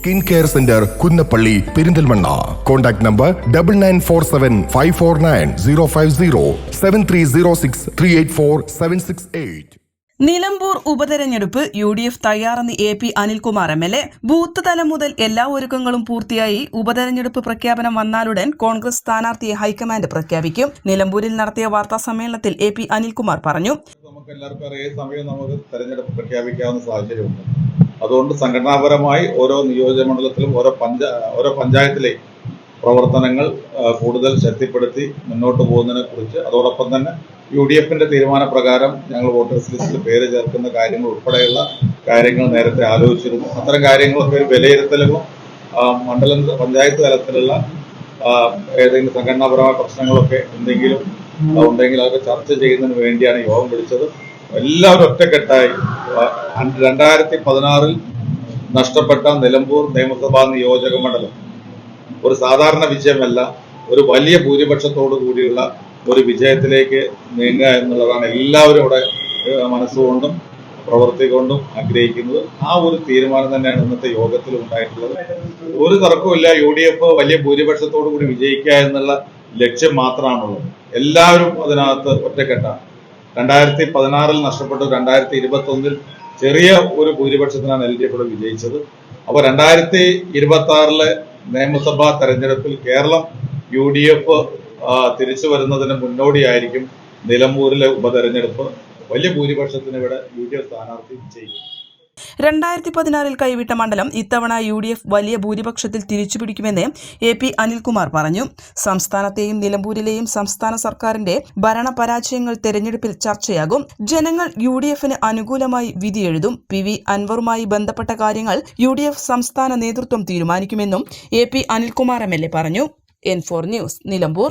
Skin care centre Kunnappally Perinthalmanna. Contact number double nine four seven five four nine zero five zero seven three zero six three eight four seven six eight Nilambur ഉപതെരഞ്ഞെടുപ്പ് U D F തയ്യാറെന്ന് A P Anilkumar M L A booth തലം മുതൽ എല്ലാ ഒരുക്കങ്ങളും പൂർത്തിയായി ഉപതെരഞ്ഞെടുപ്പ് പ്രഖ്യാപനം വന്നാലുടൻ കോൺഗ്രസ് സ്ഥാനാർത്ഥിയെ high command പ്രഖ്യാപിക്കും. നിലമ്പൂരിൽ നടത്തിയ വാർത്താ സമ്മേളനത്തിൽ എ പി അനിൽകുമാർ പറഞ്ഞു. നമുക്ക് എല്ലാവർക്കും അറിയാം സമയം നമുക്ക് തെരഞ്ഞെടുപ്പ് പ്രഖ്യാപിക്കാവുന്ന സാഹചര്യമുണ്ട്. അതുകൊണ്ട് സംഘടനാപരമായി ഓരോ നിയോജക മണ്ഡലത്തിലും ഓരോ പഞ്ചാ ഓരോ പഞ്ചായത്തിലെ പ്രവർത്തനങ്ങൾ കൂടുതൽ ശക്തിപ്പെടുത്തി മുന്നോട്ട് പോകുന്നതിനെ കുറിച്ച് അതോടൊപ്പം തന്നെ യു ഡി എഫിന്റെ തീരുമാനപ്രകാരം ഞങ്ങൾ വോട്ടേഴ്സ് ലിസ്റ്റിൽ പേര് ചേർക്കുന്ന കാര്യങ്ങൾ ഉൾപ്പെടെയുള്ള കാര്യങ്ങൾ നേരത്തെ ആലോചിച്ചിരുന്നു. അത്തരം കാര്യങ്ങളൊക്കെ ഒരു വിലയിരുത്തലും മണ്ഡല മണ്ഡലം പഞ്ചായത്ത് തലത്തിലുള്ള ഏതെങ്കിലും സംഘടനാപരമായ പ്രശ്നങ്ങളൊക്കെ എന്തെങ്കിലും ഉണ്ടെങ്കിൽ അതൊക്കെ ചർച്ച ചെയ്യുന്നതിന് വേണ്ടിയാണ് യോഗം വിളിച്ചത്. എല്ലാവരും ഒറ്റക്കെട്ടായി. രണ്ടായിരത്തി പതിനാറിൽ നഷ്ടപ്പെട്ട നിലമ്പൂർ നിയമസഭാ നിയോജക മണ്ഡലം. ഒരു സാധാരണ വിജയമല്ല ഒരു വലിയ ഭൂരിപക്ഷത്തോടു കൂടിയുള്ള ഒരു വിജയത്തിലേക്ക് നീങ്ങുക എന്നുള്ളതാണ് എല്ലാവരും ഇവിടെ മനസ്സുകൊണ്ടും പ്രവൃത്തി കൊണ്ടും ആഗ്രഹിക്കുന്നത്. ആ ഒരു തീരുമാനം തന്നെയാണ് ഇന്നത്തെ യോഗത്തിൽ ഉണ്ടായിട്ടുള്ളത്. ഒരു തർക്കമില്ല യു ഡി എഫ് വലിയ ഭൂരിപക്ഷത്തോടു കൂടി വിജയിക്കുക എന്നുള്ള ലക്ഷ്യം മാത്രമാണുള്ളത്. എല്ലാവരും അതിനകത്ത് ഒറ്റക്കെട്ടാണ്. രണ്ടായിരത്തി പതിനാറിൽ നഷ്ടപ്പെട്ടു. രണ്ടായിരത്തി ഇരുപത്തി ഒന്നിൽ ചെറിയ ഒരു ഭൂരിപക്ഷത്തിനാണ് എൽ ഡി എഫ് വിജയിച്ചത്. അപ്പോൾ രണ്ടായിരത്തി ഇരുപത്തി ആറിലെ നിയമസഭാ തെരഞ്ഞെടുപ്പിൽ കേരളം യു ഡി എഫ് തിരിച്ചു വരുന്നതിന് മുന്നോടിയായിരിക്കും നിലമ്പൂരിലെ ഉപതെരഞ്ഞെടുപ്പ്. വലിയ ഭൂരിപക്ഷത്തിന് ഇവിടെ യു ഡി എഫ് സ്ഥാനാർത്ഥി വിജയിക്കും. രണ്ടായിരത്തി പതിനാറിൽ കൈവിട്ട മണ്ഡലം ഇത്തവണ യു ഡി എഫ് വലിയ ഭൂരിപക്ഷത്തിൽ തിരിച്ചുപിടിക്കുമെന്ന് എ പി അനിൽകുമാർ പറഞ്ഞു. സംസ്ഥാനത്തെയും നിലമ്പൂരിലെയും സംസ്ഥാന സർക്കാരിന്റെ ഭരണപരാജയങ്ങൾ തെരഞ്ഞെടുപ്പിൽ ചർച്ചയാകും. ജനങ്ങൾ യു ഡി എഫിന് അനുകൂലമായി വിധിയെഴുതും പി വി അൻവറുമായി ബന്ധപ്പെട്ട കാര്യങ്ങൾ യു ഡി എഫ് സംസ്ഥാന നേതൃത്വം തീരുമാനിക്കുമെന്നും A P Anilkumar M L A പറഞ്ഞു. N four news Nilambur.